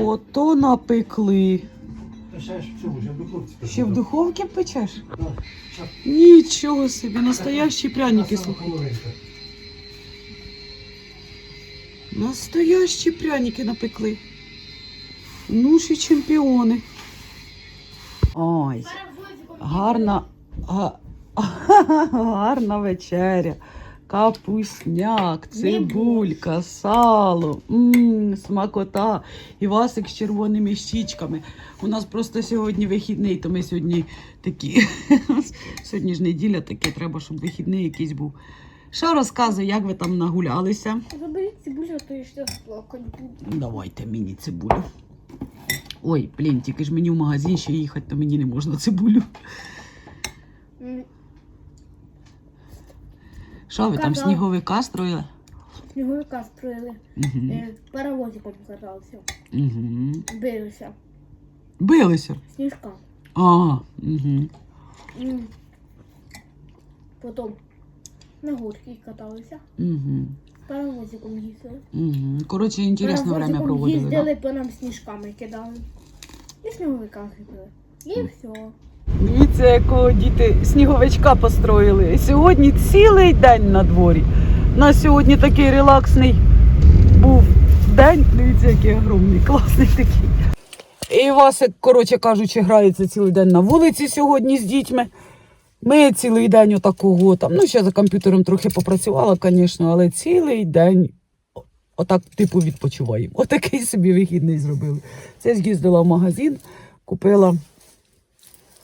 Ото напекли. Та ще ж в цьому, ще в духовці. Ще в духовці печеш? Так. Нічого собі, настоящі пряники, слухай. половинка. Настоящі пряники напекли. Ну ж і чемпіони. Ой, гарна, га- гарна вечеря. Капусняк, цибулька, сало, м смакота, і Васик з червоними щічками. У нас просто сьогодні вихідний, то ми сьогодні такі. сьогодні ж неділя таке, треба, щоб вихідний якийсь був. Що розказуй, як ви там нагулялися? Заберіть цибулю, а то я ще плакать буду. Давайте мені цибулю. Ой, блін, тільки ж мені в магазин ще їхати, то мені не можна цибулю. Що ви там Казав. сніговика строїли? Сніговика строїли. Угу. Е, Паровозиком катався. Угу. Билися. Билися. Сніжка. А, угу. М. Потім на горки каталися. Угу. Паровозиком їздили. Угу. Коротше, інтересне время проводили. їздили, Да? по нам сніжками кидали. І сніговика зробили. І все. Дивіться, якого діти сніговичка построїли. Сьогодні цілий день на дворі. У нас сьогодні такий релаксний був день. Дивіться, який огромний, класний такий. І Васик, коротше кажучи, грається цілий день на вулиці сьогодні з дітьми. Ми цілий день отакого там. Ну, ще за комп'ютером трохи попрацювала, звісно, але цілий день отак, типу, відпочиваємо. Отакий собі вихідний зробили. Це з'їздила в магазин, купила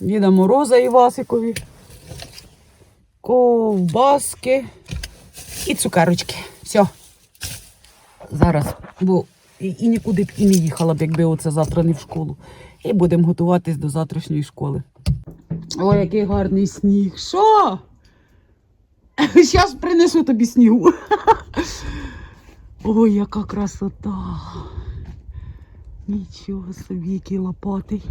Діда Мороза і Васикові, ковбаски і цукерочки. Все. Зараз, бо і, і нікуди б і не їхала б, якби оце завтра не в школу. І будемо готуватись до завтрашньої школи. Ой, який гарний сніг. Що? Зараз принесу тобі снігу. Ой, яка красота. Нічого собі, який лопатий.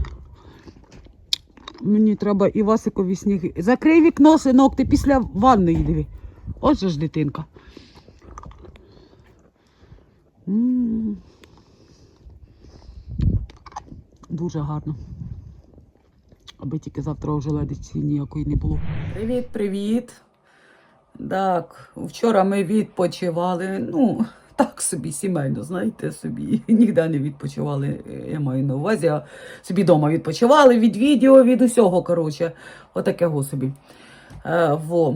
Мені треба і Васикові сніги. Закрий вікно, синок, ти після ванної диви. Ось же ж дитинка. Дуже гарно. Аби тільки завтра вже ледиці ніякої не було. Привіт, привіт. Так, вчора ми відпочивали. Ну, так собі сімейно, знаєте, собі. Ніде не відпочивали, я маю на увазі, а собі вдома відпочивали від відео, від усього. Коротше, отакого собі. Е, во.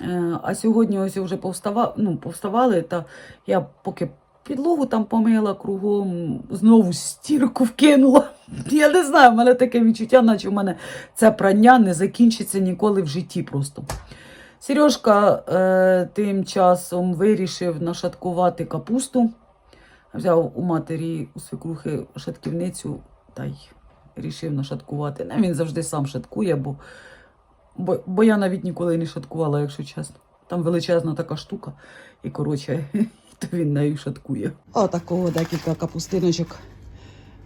Е, а сьогодні ось вже повстава, ну, повставали, та я поки підлогу там помила кругом, знову стірку вкинула. Я не знаю, в мене таке відчуття, наче в мене це прання не закінчиться ніколи в житті просто. Сережка е, тим часом вирішив нашаткувати капусту. Взяв у матері у свекрухи шатківницю та й рішив нашаткувати. Не, він завжди сам шаткує, бо, бо, бо я навіть ніколи не шаткувала, якщо чесно. Там величезна така штука, і коротше, то він нею шаткує. Отакого декілька капустиночок.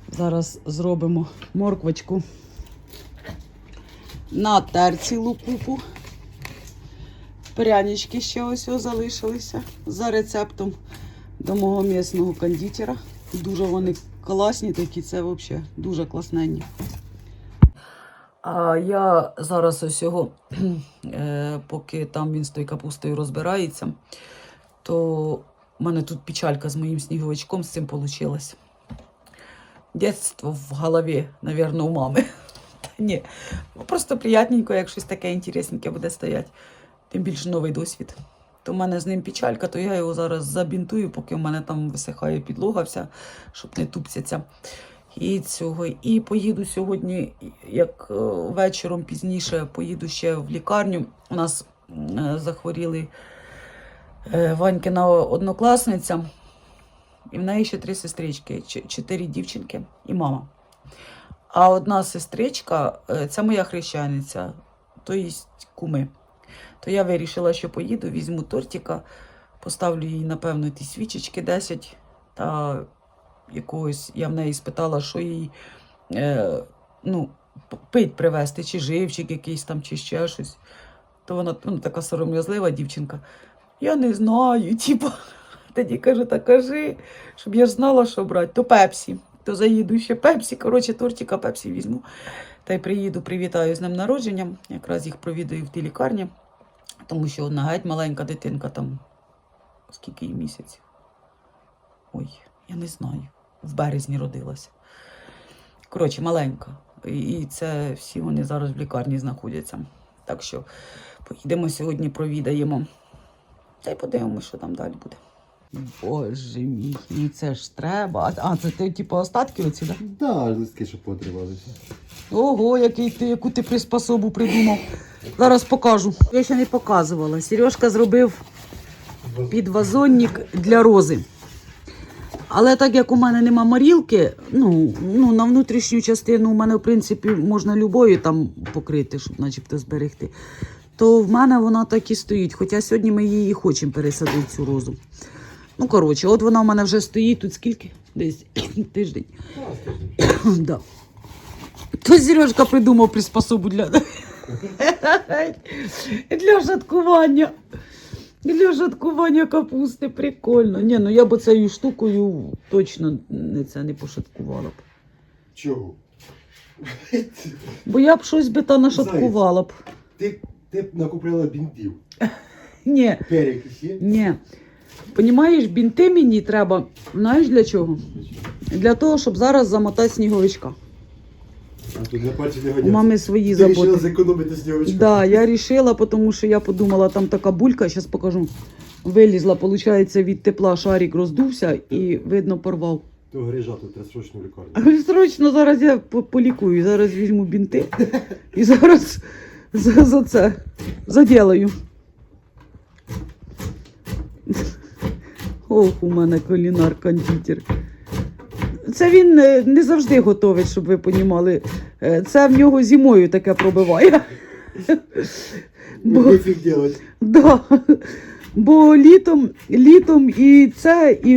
Зараз зробимо морквочку. Натер цілу купу. Прянички ще ось залишилися за рецептом до мого місного кондитера. Дуже вони класні такі, це взагалі дуже класненні. А я зараз ось його, е, поки там він з тою капустою розбирається, то в мене тут печалька з моїм сніговичком з цим вийшло. Дєтство в голові, мабуть, у мами. Та ні, просто приятненько, як щось таке інтересненьке буде стояти. Тим більше новий досвід. То в мене з ним печалька, то я його зараз забінтую, поки в мене там висихає підлога вся, щоб не тупцяться. І цього. І поїду сьогодні, як е, вечором пізніше, поїду ще в лікарню. У нас е, захворіли е, Ванькина однокласниця, і в неї ще три сестрички, чотири дівчинки і мама. А одна сестричка це моя хрещаниця, то є куми. То я вирішила, що поїду, візьму тортика, поставлю їй, напевно, ті свічечки 10 та якогось я в неї спитала, що їй е, ну, пить привезти, чи живчик якийсь там, чи ще щось. То вона ну, така сором'язлива дівчинка. Я не знаю, типу. Тоді каже, та кажи, щоб я ж знала, що брати. То пепсі. то заїду ще пепсі. Коротше, тортика пепсі візьму. Та й приїду, привітаю з ним народженням. Якраз їх провідаю в тій лікарні, тому що одна геть маленька дитинка там. Скільки їй місяців? Ой, я не знаю. В березні родилася. Коротше, маленька. І це всі вони зараз в лікарні знаходяться. Так що поїдемо сьогодні, провідаємо. Та й подивимося, що там далі буде. Боже мій, ну це ж треба. А це ти, типу, остатки оці, так? Да, листки, що потрималися. Ого, який ти, яку ти приспособу придумав. Зараз покажу. Я ще не показувала. Сережка зробив підвазонник для рози. Але так як у мене нема морілки, ну, ну на внутрішню частину у мене, в принципі, можна любою там покрити, щоб начебто зберегти. То в мене вона так і стоїть. Хоча сьогодні ми її хочемо пересадити цю розу. Ну, коротше, от вона в мене вже стоїть тут скільки? Десь тиждень. да. То Сережка придумав приспособу для, для жаткування. Для жаткування капусти прикольно. Ні, ну я б цією штукою точно не це не пошаткувала б. Чого? Бо я б щось би та нашаткувала б. Ти, ти б накупила бінтів. Ні, Перекись ні. Понімаєш, бінти мені треба. Знаєш для чого? Для того, щоб зараз замотати сніговичка. А тут на пальці не У мами свої Ти вирішила заботи. зекономити снігочка. Да, я рішила, тому що я подумала, там така булька, зараз покажу. Вилізла, виходить, від тепла шарик роздувся і видно порвав. То грижа тут треба срочно в лікарню. Срочно зараз я по- полікую, зараз візьму бінти і зараз за, за це заділаю. Ох, у мене кулінар кондитер. Це він е, не завжди готовить, щоб ви понімали. Е, Це в нього зимою таке пробиває. Бо- Ну, делать. Да. Бо літом, літом і це, і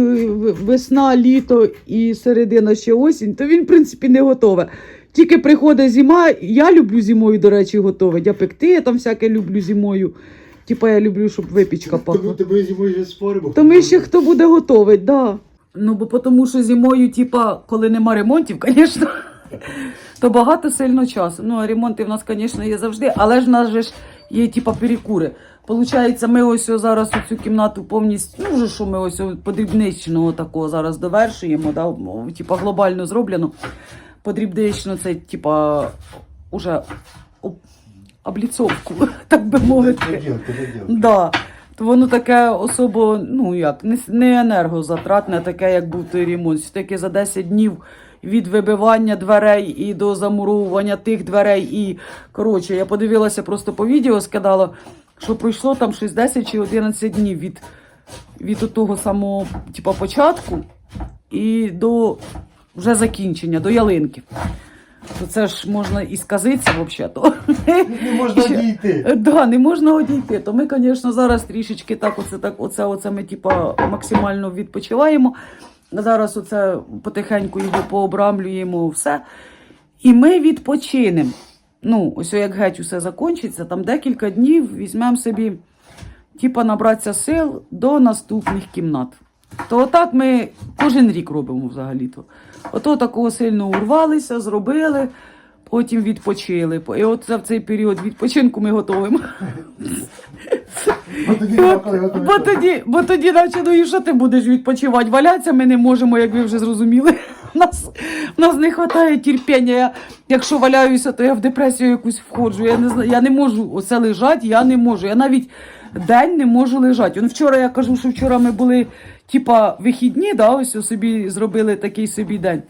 весна, літо, і середина ще осінь, то він, в принципі, не готове. Тільки приходить зима, я люблю зимою, до речі, готовить. Я пекти я там всяке люблю зимою. Типа я люблю, щоб випічка Тому пахла. тебе зимою вже споримо. То ми ще хто буде готовить, да. Ну, бо тому що зимою, типа, коли нема ремонтів, звісно, то багато сильно часу. Ну, а ремонти в нас, звісно, є завжди, але ж в нас же ж є, типа, перекури. Получається, ми ось зараз цю кімнату повністю, ну вже що ми ось подрібничного такого зараз довершуємо, да, типа глобально зроблено. Подрібнично це, типа, уже обліцовку, так би мовити. Да. То воно таке особо, ну як, не, енергозатратне, таке, як був той ремонт. Таке за 10 днів від вибивання дверей і до замуровування тих дверей. І коротше, я подивилася просто по відео, скидала, що пройшло там щось 10 чи 11 днів від, від того самого типу, початку і до вже закінчення, до ялинки. То це ж можна і сказитися взагалі. Не можна Ще- дійти. Да, не можна одійти. То ми, звісно, зараз трішечки так, оце так, оце, оце ми типа максимально відпочиваємо. Зараз оце потихеньку його пообрамлюємо, все. І ми відпочинемо. Ну, ось як геть усе закінчиться, там декілька днів візьмемо собі, типа, набратися сил до наступних кімнат. То отак ми кожен рік робимо взагалі-то. Ото такого сильно урвалися, зробили, потім відпочили. І от за цей період відпочинку ми готуємо. Бо тоді. Бо тоді, бо тоді наче, ну і що ти будеш відпочивати? Валятися ми не можемо, як ви вже зрозуміли. У нас, у нас не вистачає терпіння. Я, якщо валяюся, то я в депресію якусь входжу. Я не знаю, я не можу оце лежати, я не можу. Я навіть день не можу лежати. Он вчора я кажу, що вчора ми були, типа, вихідні, да, ось собі зробили такий собі день.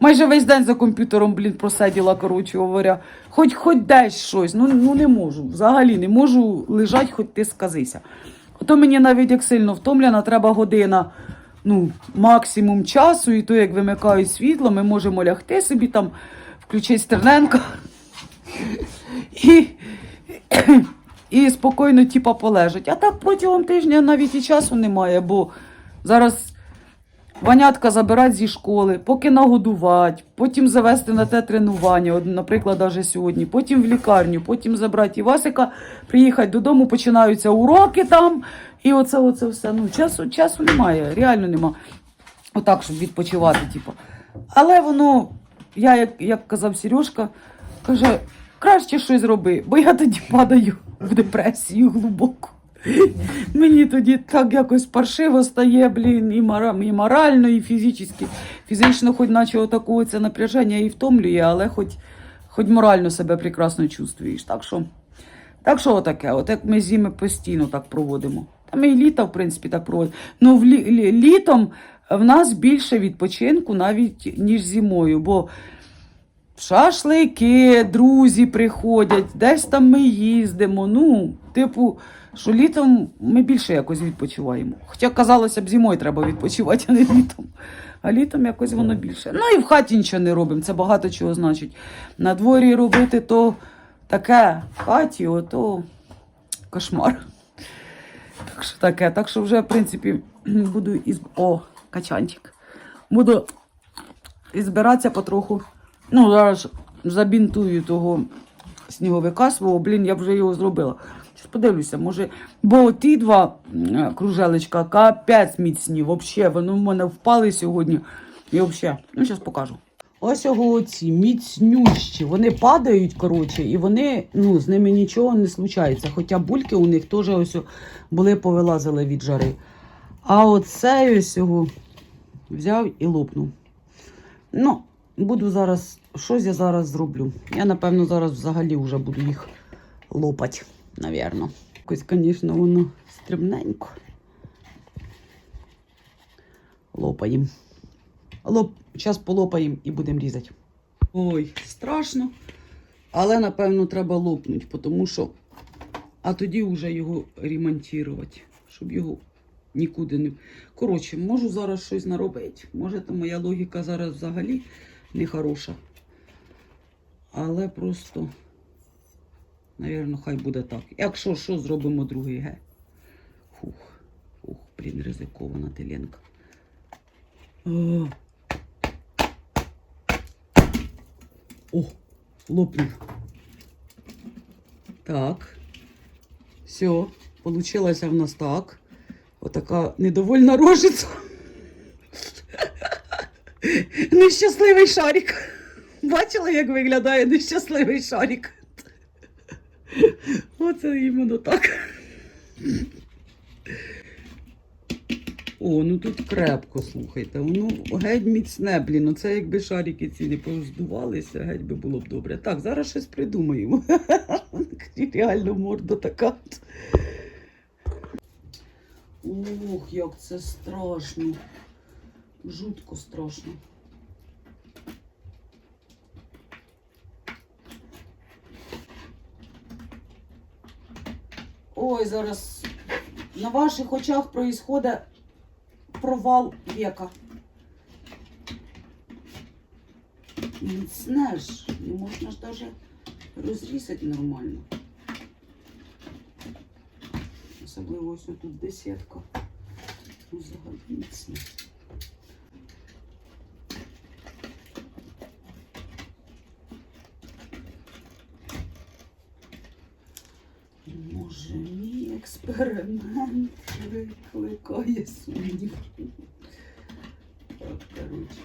Майже весь день за комп'ютером, блін, просиділа, коротше говоря. Хоч хоч десь щось. Ну, ну не можу. Взагалі не можу лежати, хоч ти сказися. Ото мені навіть як сильно втомлена, треба година, ну, максимум часу, і то як вимикають світло, ми можемо лягти собі там, включити стерненко. І, і спокійно, типа, полежать. А так протягом тижня навіть і часу немає, бо зараз Ванятка забирати зі школи, поки нагодувати, потім завести на те тренування, наприклад, навіть сьогодні, потім в лікарню, потім забрати Івасика, приїхати додому, починаються уроки там, і оце, оце все. Ну, часу, часу немає, реально нема. Отак, щоб відпочивати, типу. Але воно, я, як, як казав Сережка, каже, краще щось роби, бо я тоді падаю в депресію глибоку. Мені тоді так якось паршиво стає, блін, і, морально, і фізично. Фізично, хоч наче отакого напряження і втомлює, але хоч, хоч морально себе прекрасно чувствуєш. Так що, так що отаке, от як ми зими постійно так проводимо. Та ми і літа, в принципі, так проводимо. Ну, лі, лі- літом в нас більше відпочинку навіть, ніж зимою, бо шашлики, друзі приходять, десь там ми їздимо. Ну, типу, що літом ми більше якось відпочиваємо. Хоча, казалося б, зимою треба відпочивати, а не літом. А літом якось воно більше. Ну і в хаті нічого не робимо. Це багато чого значить. На дворі робити то таке, в хаті, ото кошмар. Так що таке. Так що вже, в принципі, буду із. О, качанчик. Буду збиратися потроху. Ну, зараз забінтую того сніговика свого, блін, я вже його зробила. Щас подивлюся, може, бо ті два кружелечка капець міцні, взагалі, вони в мене впали сьогодні. І взагалі, ну, зараз покажу. Ось його ці міцнющі, вони падають, коротше, і вони, ну, з ними нічого не случається. Хоча бульки у них теж ось були повилазили від жари. А оцей ось його взяв і лопнув. Ну, буду зараз, щось я зараз зроблю. Я, напевно, зараз взагалі вже буду їх лопати, навірно. Якось, звісно, воно стрімненько. Лопаємо. Лоп... Зараз полопаємо і будемо різати. Ой, страшно. Але, напевно, треба лопнути, тому що. А тоді вже його ремонтувати, щоб його нікуди не. Коротше, можу зараз щось наробити. Може, моя логіка зараз взагалі не хороша. Але просто, навірно, хай буде так. Якщо що, зробимо другий ге. Фух, фух, блін, ризикована теленка. О, О лопнув. Так. Все, получилося в нас так. Отака недовольна рожиця. Нещасливий шарик. Бачила, як виглядає нещасливий шарик. Оце іменно так. О, ну тут крепко, слухайте. Воно геть міцне, блін. Оце якби шарики ці не поздувалися, геть би було б добре. Так, зараз щось придумаємо. Реально морда така. Ох, як це страшно. Жутко страшно. Ой, зараз на ваших очах происходить провал века. Міцне ж, не можна ж навіть розрізати нормально. Особливо ось тут десятка. Ну, взагалі. Може, мій експеримент викликає сумнів. Так, коротше.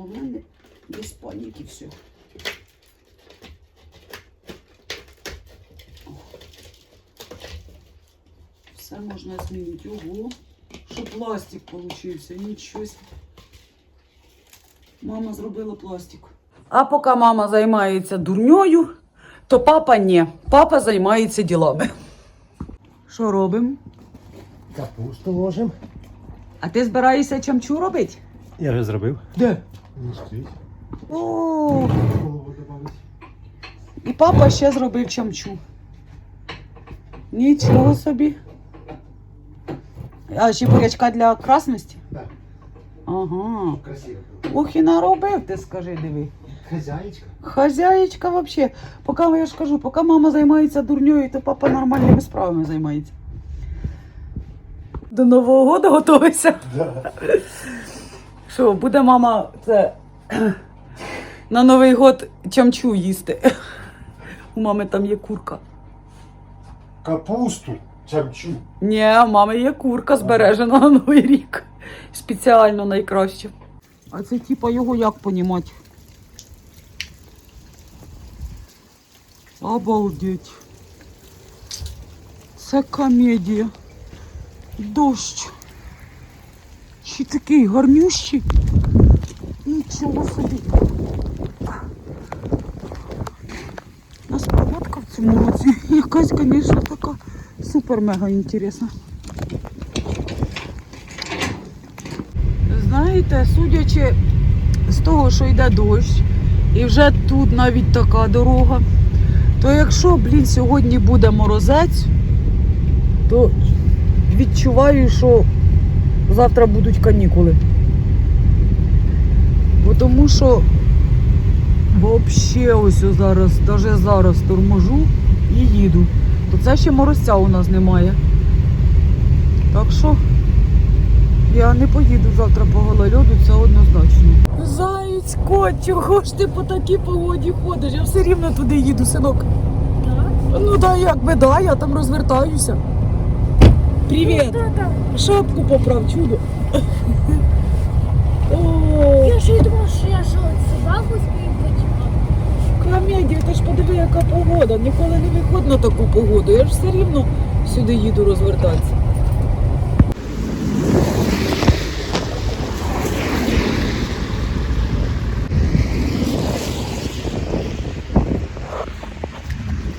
Головне, без паніки все. Все можна змінити. Ого, що пластик получився, нічого. Мама зробила пластик. А поки мама займається дурньою, то папа ні. Папа займається ділами. Що робимо? Капусту ложимо. А ти збираєшся чамчу робити? Я вже зробив. Де? Не стоїть. О, І папа ще зробив чамчу. Нічого собі. А ще бурячка для красності? Так. Ага. Красиво. Ох і наробив, ти скажи, диви. Хазяїчка. Хазяєчка вообще. Поки я ж кажу, поки мама займається дурньою, то папа нормальними справами займається. До Нового року готуйся. Да. Що, буде мама це на Новий год чамчу їсти. У мами там є курка. Капусту чамчу. Ні, у мами є курка збережена на Новий рік. Спеціально найкраще. А це типа його як понімати? Обалдеть. Це комедія. Дощ. Ще такий гарнющий. Нічого собі. У нас погодка в цьому році якась, звісно, така супер-мега інтересна. Знаєте, судячи з того, що йде дощ, і вже тут навіть така дорога, то якщо, блін, сьогодні буде морозець, то відчуваю, що завтра будуть канікули. Бо тому що взагалі ось зараз, навіть зараз торможу і їду. То це ще морозця у нас немає. Так що я не поїду завтра по голольоду, це однозначно. Заєць, кот, чого ж ти по такій погоді ходиш? Я все рівно туди їду, синок. Ну да, як би да, я там розвертаюся. Привіт! Шапку поправ, чудо. Я ж і думав, що я що, собаку комедія, ти ж подиви, яка погода. Ніколи не виходь на таку погоду. Я ж все рівно сюди їду розвертатися.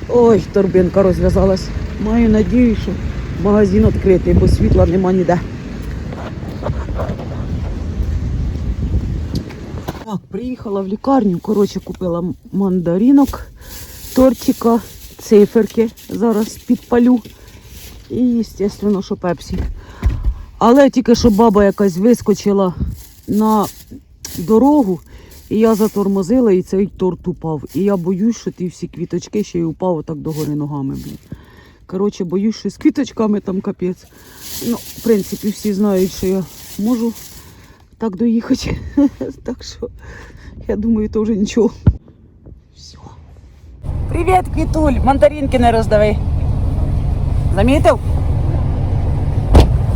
Ой, торбинка розв'язалась. Маю надію, що магазин відкритий, бо світла нема ніде. Так, приїхала в лікарню, коротше, купила мандаринок, тортика, циферки. Зараз підпалю. І, звісно, що пепсі. Але тільки що баба якась вискочила на дорогу, і я затормозила, і цей торт упав. І я боюсь, що ті всі квіточки ще й упав отак догори ногами. Блін. Коротше, боюсь, що з квіточками там капець. Ну, в принципі, всі знають, що я можу так доїхати. так що я думаю, то вже нічого. Все. Привіт, Квітуль! Мандаринки не роздави. Замітив?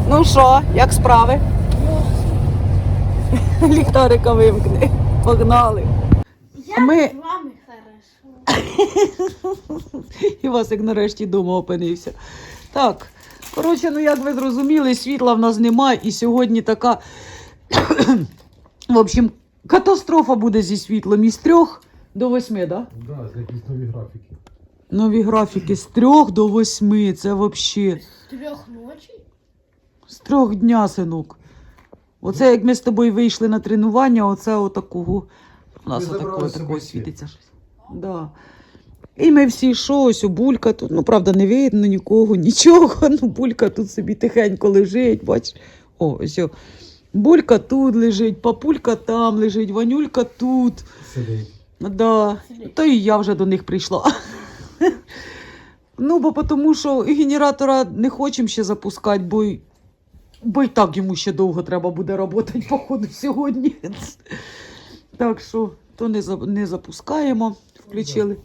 Ну що, як справи? Ліхтарика вимкни. Погнали. Ми-. І Васик нарешті вдома опинився. Так, коротше, ну як ви зрозуміли, світла в нас немає, і сьогодні така. в общем, катастрофа буде зі світлом із трьох до восьми, так? Да? Да, це якісь нові графіки. Нові графіки з трьох до восьми. Це взагалі З трьох ночі? з трьох дня, синок. Оце як ми з тобою вийшли на тренування, оце отакого. У нас отакого, світиться щось. Да. І ми всі що, ось у булька тут, ну правда, не видно нікого, нічого. Ну, булька тут собі тихенько лежить, бачиш. О, ось. о. Булька тут лежить, папулька там лежить, ванюлька тут. Сидить. Да. Сидить. То і я вже до них прийшла. ну, бо тому що генератора не хочемо ще запускати, бо, й- бо й так йому ще довго треба буде працювати, походу, сьогодні. так що, то не, за- не запускаємо, включили.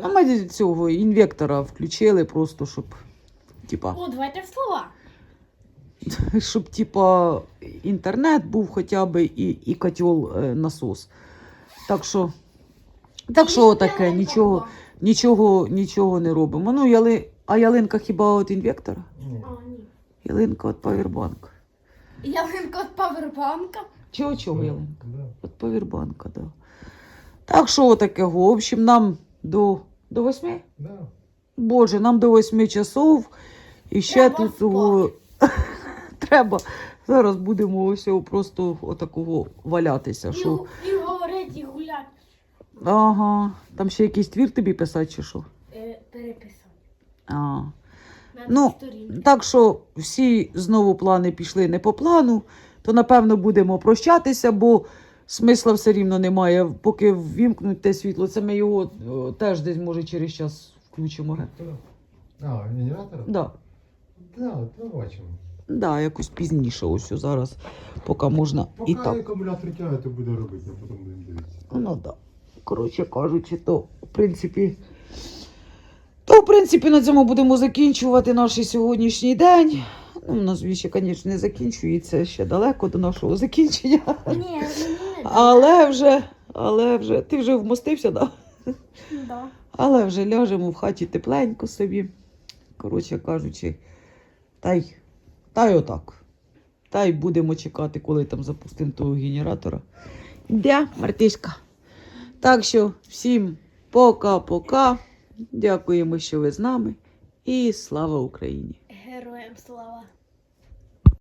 А ми цього інвектора включили просто, щоб, типа, О, давайте в слова. щоб типа інтернет був хоча б і, і котел е, насос. Так що, так що таке, нічого, нічого, нічого не робимо. Ну, яли, а ялинка хіба від інвектора? Ні. А, ні. Ялинка від павербанка. Ялинка від павербанка. Чого чого ялинка? Від павербанка, так. Да. Так що таке, в общем, нам до, до восьми? Да. Боже, нам до восьми часов. І ще Треба тут того треба. Зараз будемо ось просто отакого валятися. І, Що... і говорити, і гуляти. Ага, там ще якийсь твір тобі писати, чи що? Е, переписати. А. Ну. Так що всі знову плани пішли не по плану, то напевно будемо прощатися, бо смисла все рівно немає, поки ввімкнуть те світло. Це ми його о, теж десь може через час включимо. ге? А, генератор? Да. Да, побачимо. Да, якось пізніше, ось о, зараз, поки можна Поки і так. акумулятор тягне, то буде робити, а потім будемо дивитися. Ну да. Коротше кажучи, то в принципі. То, в принципі, на цьому будемо закінчувати наш сьогоднішній день. Ну, у нас він ще, звісно, не закінчується ще далеко до нашого закінчення. Ні, Але вже, але вже, ти вже вмостився, так? Да? да. Але вже ляжемо в хаті тепленько собі. Коротше кажучи, та й, та й отак. Та й будемо чекати, коли там запустимо того генератора. Де, Мартишка? Так що всім пока-пока. Дякуємо, що ви з нами. І слава Україні! Героям слава.